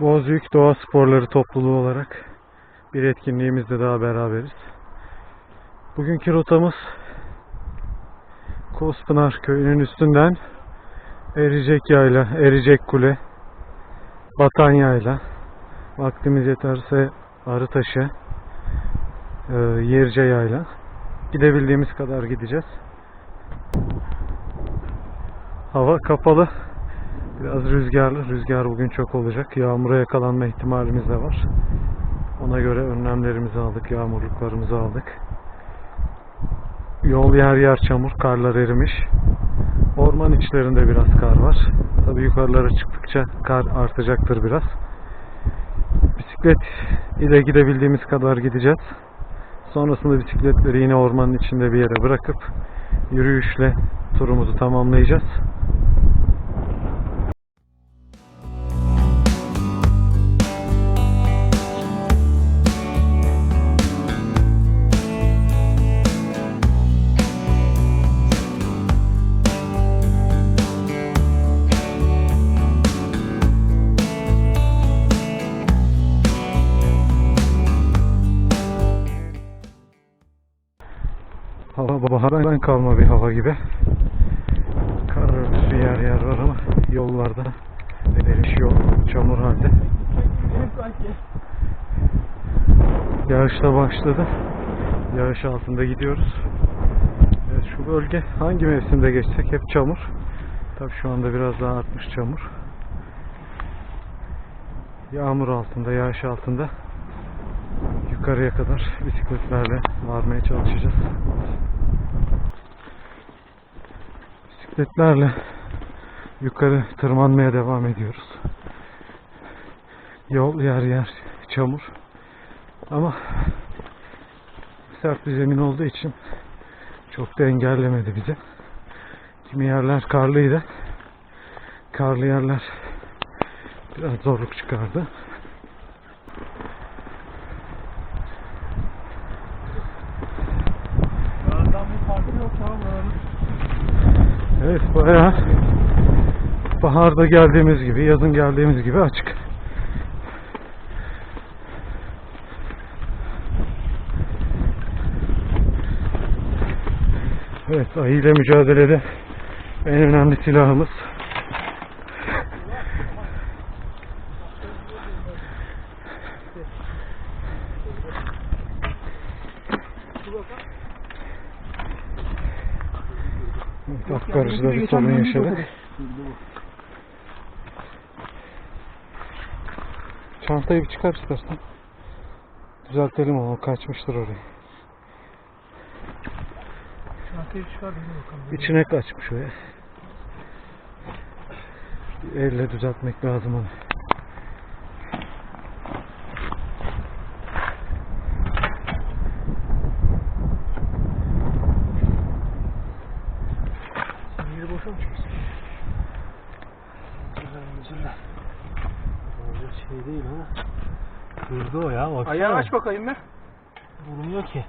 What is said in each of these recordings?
Bozüyük Doğa Sporları topluluğu olarak bir etkinliğimizde daha beraberiz. Bugünkü rotamız Kospınar köyünün üstünden Ericek Yayla, Ericek Kule, Batan Yayla, vaktimiz yeterse Arıtaşı, e, Yerce Yayla. Gidebildiğimiz kadar gideceğiz. Hava kapalı. Biraz rüzgarlı. Rüzgar bugün çok olacak. Yağmura yakalanma ihtimalimiz de var. Ona göre önlemlerimizi aldık. Yağmurluklarımızı aldık. Yol yer yer çamur. Karlar erimiş. Orman içlerinde biraz kar var. Tabii yukarılara çıktıkça kar artacaktır biraz. Bisiklet ile gidebildiğimiz kadar gideceğiz. Sonrasında bisikletleri yine ormanın içinde bir yere bırakıp yürüyüşle turumuzu tamamlayacağız. Bahardan kalma bir hava gibi. Kar örtüsü yer yer var ama yollarda eriş yol çamur halde. Yağış da başladı. Yağış altında gidiyoruz. Evet, şu bölge hangi mevsimde geçsek hep çamur. Tabi şu anda biraz daha artmış çamur. Yağmur altında, yağış altında yukarıya kadar bisikletlerle varmaya çalışacağız. Bisikletlerle yukarı tırmanmaya devam ediyoruz. Yol yer yer çamur. Ama sert bir zemin olduğu için çok da engellemedi bizi. Kimi yerler karlıydı. Karlı yerler biraz zorluk çıkardı. Aradan bir farkı yok tamam mı? Evet bayağı baharda geldiğimiz gibi, yazın geldiğimiz gibi açık. Evet ayı ile mücadelede en önemli silahımız Evet, Akkarıcı'da bir sorun yaşadık. Çantayı bir çıkar istersen. Düzeltelim onu, kaçmıştır oraya. Şantayı çıkardım. İçine kaçmış o ya. Elle düzeltmek lazım onu. Sen yeri boşa mı çıkıyorsun? şey değil ha. Kırdı o ya baksana. Ayağı aç bakayım be. Vurmuyor ki.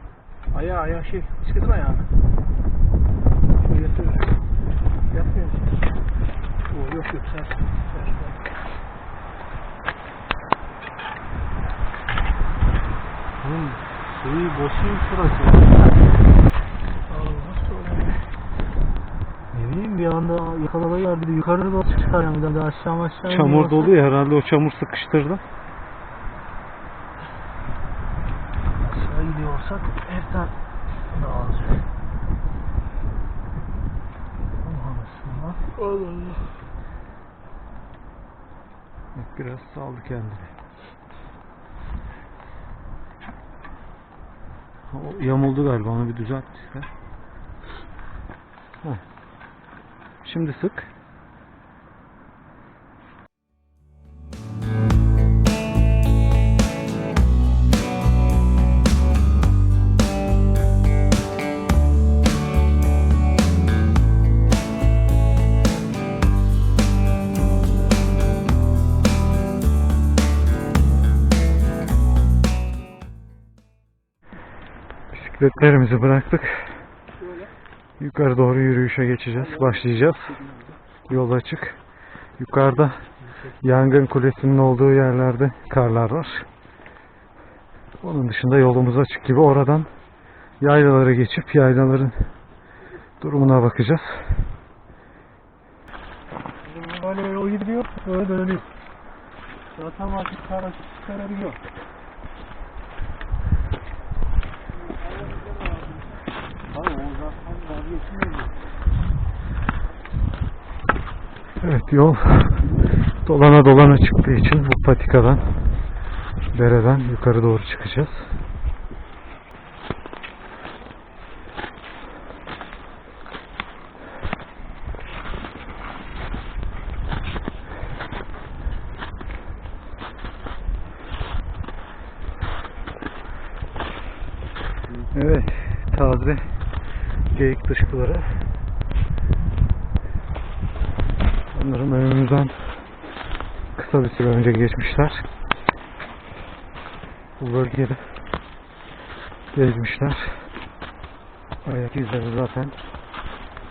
Ayağı ayağı şey. Bisikletin ayağını. Şöyle yatır. Yatmıyor musun? Oo, yok yok sen. Oğlum suyu boşuyum şurası. Ne bileyim bir anda yakalamayı var bir de yukarı doğru çıkar yani bir de aşağı aşağı Çamur dolu ya herhalde o çamur sıkıştırdı. Biraz saldı kendini. O yamuldu galiba onu bir düzelt. Şimdi sık. Bisikletlerimizi bıraktık. Şöyle. Yukarı doğru yürüyüşe geçeceğiz. Başlayacağız. Yol açık. Yukarıda yangın kulesinin olduğu yerlerde karlar var. Onun dışında yolumuz açık gibi oradan yaylalara geçip yaylaların durumuna bakacağız. Böyle o gidiyor, öyle dönüyor. Zaten artık kara çıkarabiliyor. Abi o zaten vazgeçmiyor. Evet yol dolana dolana çıktığı için bu patikadan dereden yukarı doğru çıkacağız. Evet, taze geyik dışkıları. Sanırım önümüzden kısa bir süre önce geçmişler. Bu bölgede gezmişler. Ayak izleri zaten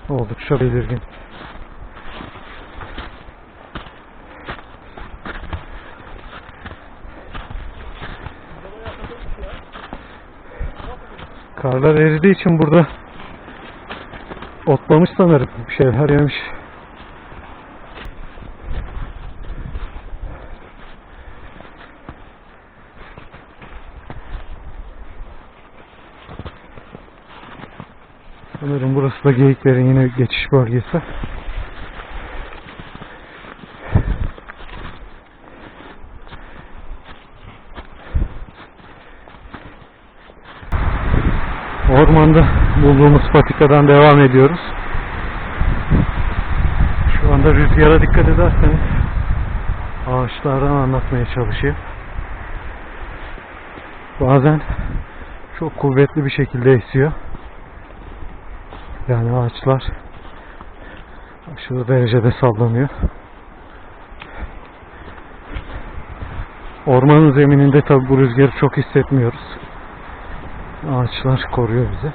oldukça belirgin. Karlar eridiği için burada otlamış sanırım. Bir şeyler yemiş. Sanırım burası da geyiklerin yine geçiş bölgesi. Ormanda bulduğumuz patikadan devam ediyoruz. Şu anda rüzgara dikkat ederseniz ağaçlardan anlatmaya çalışıyor. Bazen çok kuvvetli bir şekilde esiyor. Yani ağaçlar aşırı derecede sallanıyor. Ormanın zemininde tabi bu rüzgarı çok hissetmiyoruz. Ağaçlar koruyor bizi.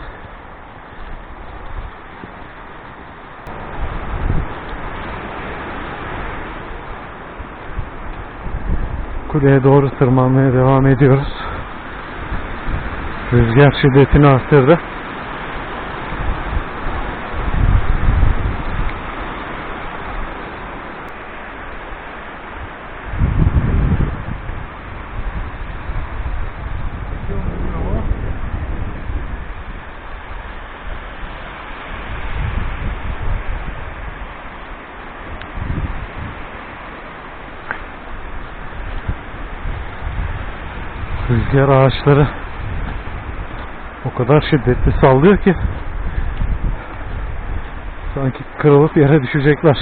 Kuleye doğru tırmanmaya devam ediyoruz. Rüzgar şiddetini arttırdı. Rüzgar ağaçları o kadar şiddetli sallıyor ki sanki kırılıp yere düşecekler.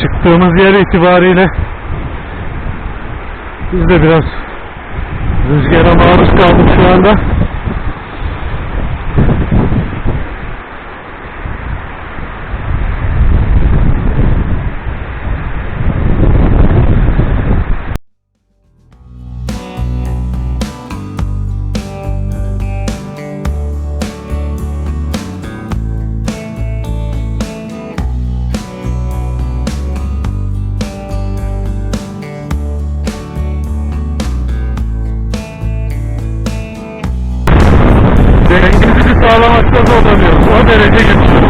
Çıktığımız yer itibariyle biz de biraz rüzgara maruz kaldık şu anda. Sağlamakta zorlanıyoruz. O derece güçlü.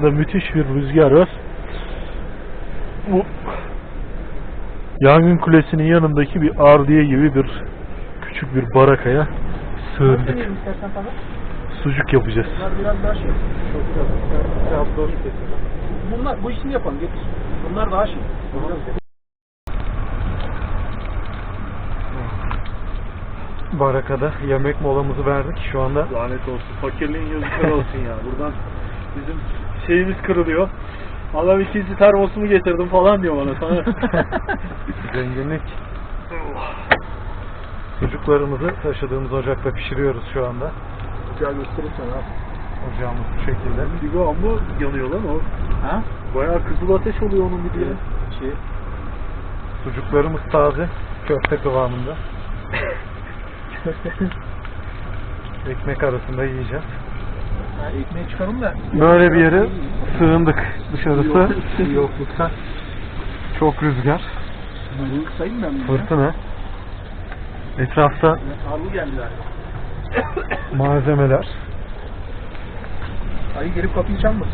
Dışarıda müthiş bir rüzgar var. Bu yangın kulesinin yanındaki bir ardiye gibi bir küçük bir barakaya sığındık. Sucuk yapacağız. Bunlar biraz daha şey. Çok güzel. Trabzon Bunlar bu işini yapalım getir. Bunlar daha şey. Barakada yemek molamızı verdik. Şu anda Lanet olsun. Fakirliğin yazıkları olsun ya. Buradan bizim şeyimiz kırılıyor. Allah ikinci termosumu getirdim falan diyor bana sana. zenginlik. Sucuklarımızı taşıdığımız ocakta pişiriyoruz şu anda. Göstereyim sana. ha. Ocağımız bu şekilde. Digo ama yanıyor lan o. Ha? Bayağı kızıl ateş oluyor onun bir diye. Şey. Sucuklarımız taze. Köfte kıvamında. Ekmek arasında yiyeceğiz. Ha, ekmeği çıkarım da. Böyle bir yere sığındık. Dışarısı Yokluktan. çok rüzgar. Sayayım ben. Fırtına. Etrafta Arlı geldi galiba. malzemeler. Ayı gelip kapıyı çalmasın.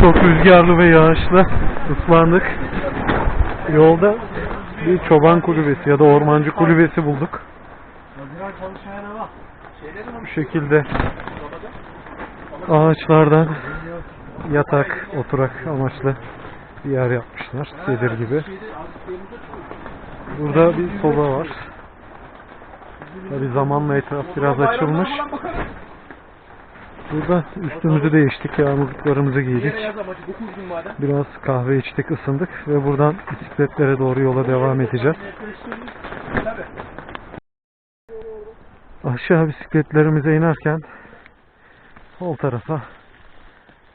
Çok rüzgarlı ve yağışlı. Islandık. Yolda bir çoban kulübesi ya da ormancı kulübesi bulduk. Bu şekilde ağaçlardan yatak, oturak amaçlı bir yer yapmışlar. Sedir gibi. Burada bir soba var. Tabi zamanla etraf biraz açılmış. Burada üstümüzü değiştik, yağmurluklarımızı giydik. Yaz amacı 9 gün madem. Biraz kahve içtik, ısındık ve buradan bisikletlere doğru yola devam edeceğiz. Aşağı bisikletlerimize inerken sol tarafa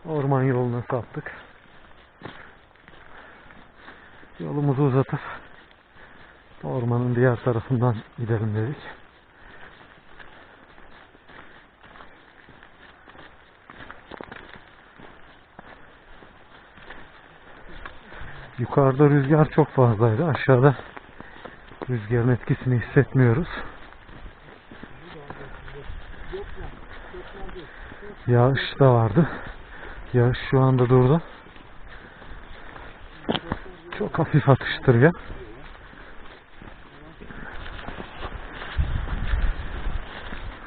orman yoluna saptık. Yolumuzu uzatıp ormanın diğer tarafından gidelim dedik. Yukarıda rüzgar çok fazlaydı. Aşağıda rüzgarın etkisini hissetmiyoruz. Yağış da vardı. Yağış şu anda durdu. Çok hafif atıştırıyor.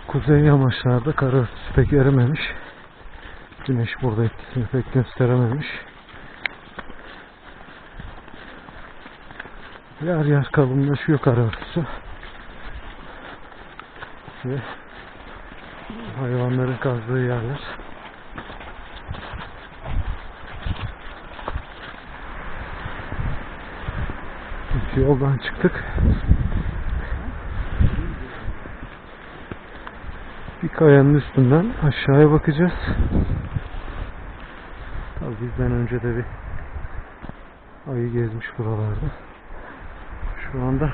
Kuzey yamaçlarda kar pek erimemiş. Güneş burada etkisini pek gösterememiş. Yer yer kalınlaşıyor kar örtüsü. Ve hayvanların kazdığı yerler. Yoldan çıktık. Bir kayanın üstünden aşağıya bakacağız. Tabii bizden önce de bir ayı gezmiş buralarda. Şu anda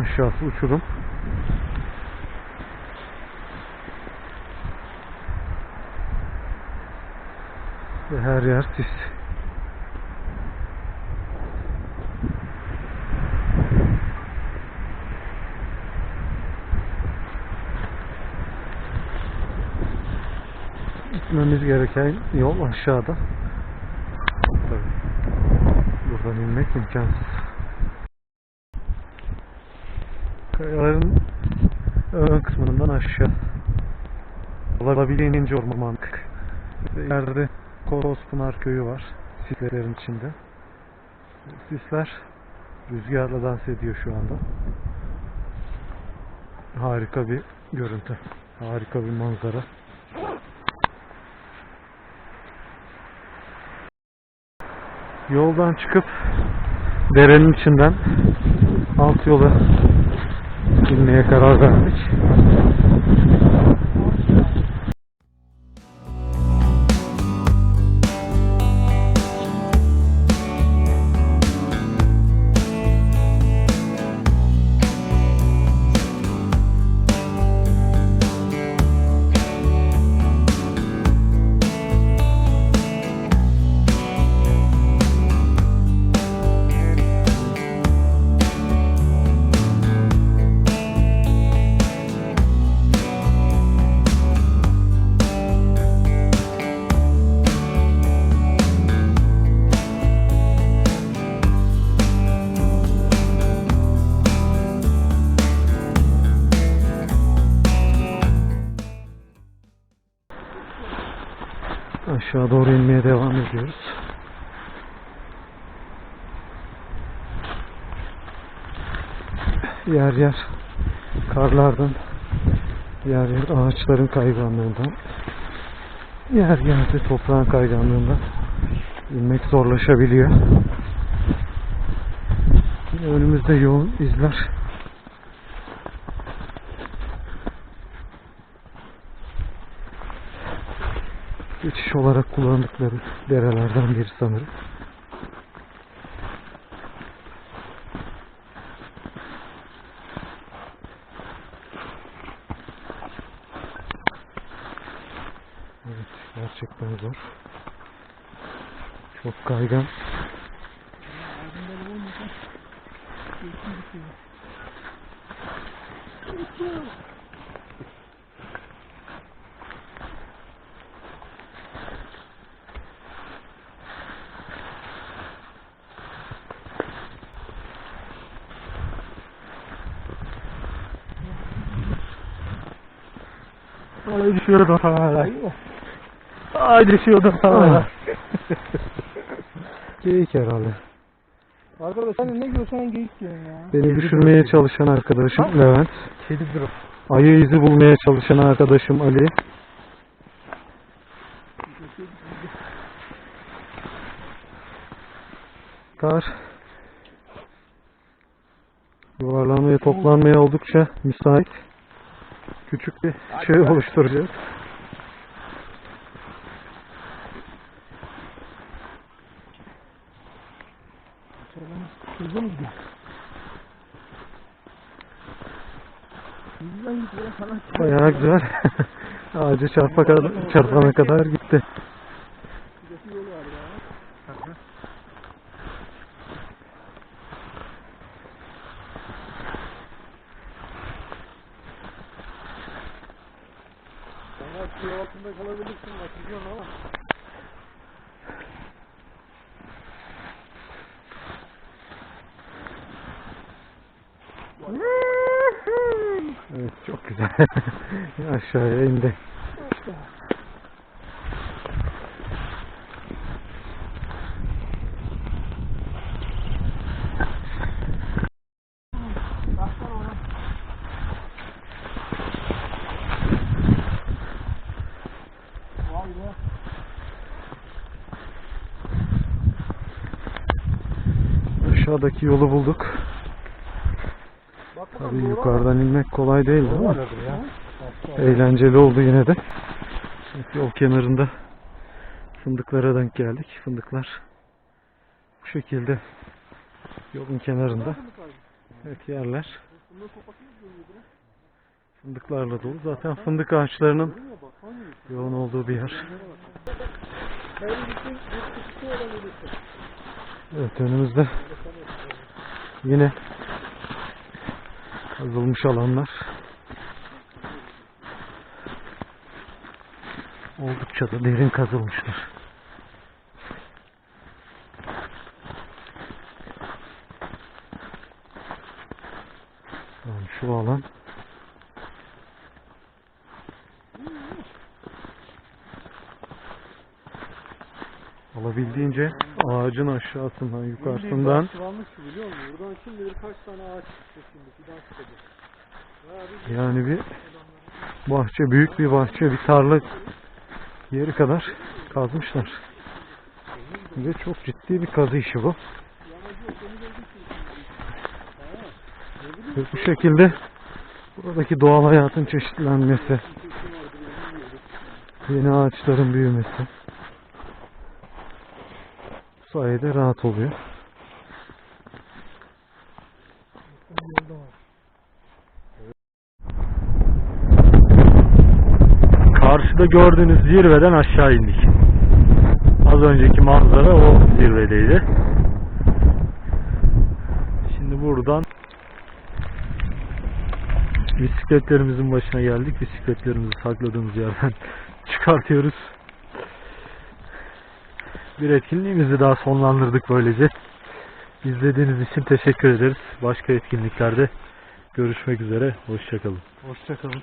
aşağısı uçurum. Ve her yer sis. Gitmemiz gereken yol aşağıda. İnmek imkansız. Kayaların ön kısmından aşağı. Olabildiğince ormanlık. İleride Korospınar köyü var. Sislerin içinde. Sisler rüzgarla dans ediyor şu anda. Harika bir görüntü. Harika bir manzara. Yoldan çıkıp derenin içinden alt yola inmeye karar verdik. Aşağı doğru inmeye devam ediyoruz. Yer yer karlardan, yer yer ağaçların kayganlığından, yer yer de toprağın kayganlığından inmek zorlaşabiliyor. Önümüzde yoğun izler. Geçiş olarak kullandıkları derelerden biri sanırım. Evet, gerçekten zor. Çok kaygan. Ay düşüyordum hala. Ay düşüyordum hala. Geyik herhalde. Arkadaş sen ne görsen geyik diyorsun ya. Beni düşürmeye çalışan arkadaşım Levent. Kedidir o. Ayı izi bulmaya çalışan arkadaşım Ali. Kar yuvarlanmaya toplanmaya oldukça müsait. Küçük bir şey oluşturacağız. Hızlı mı gidiyor? Bayağı güzel. Ağaca çarpa kadar, çarpana kadar gitti. yolu var ya. Sana su altında kalabilirsin bak biliyorsun ama. Evet çok güzel. Aşağıya indi. Aşağıdaki yolu bulduk. Yukarıdan inmek kolay değildi ama eğlenceli oldu yine de. Evet, Yol kenarında fındıklara denk geldik. Fındıklar bu şekilde yolun kenarında. Evet yerler fındıklarla dolu. Zaten fındık ağaçlarının yoğun olduğu bir yer. Evet önümüzde yine kazılmış alanlar. Oldukça da derin kazılmışlar. Yani şu alan olabildiğince ağacın aşağısından yukarısından. Yani bir bahçe, büyük bir bahçe, bir tarla yeri kadar kazmışlar. Ve çok ciddi bir kazı işi bu. Ve bu şekilde buradaki doğal hayatın çeşitlenmesi, yeni ağaçların büyümesi sayede rahat oluyor. Karşıda gördüğünüz zirveden aşağı indik. Az önceki manzara o zirvedeydi. Şimdi buradan bisikletlerimizin başına geldik. Bisikletlerimizi sakladığımız yerden çıkartıyoruz. Bir etkinliğimizi daha sonlandırdık böylece. İzlediğiniz için teşekkür ederiz. Başka etkinliklerde görüşmek üzere. Hoşçakalın. Hoşçakalın.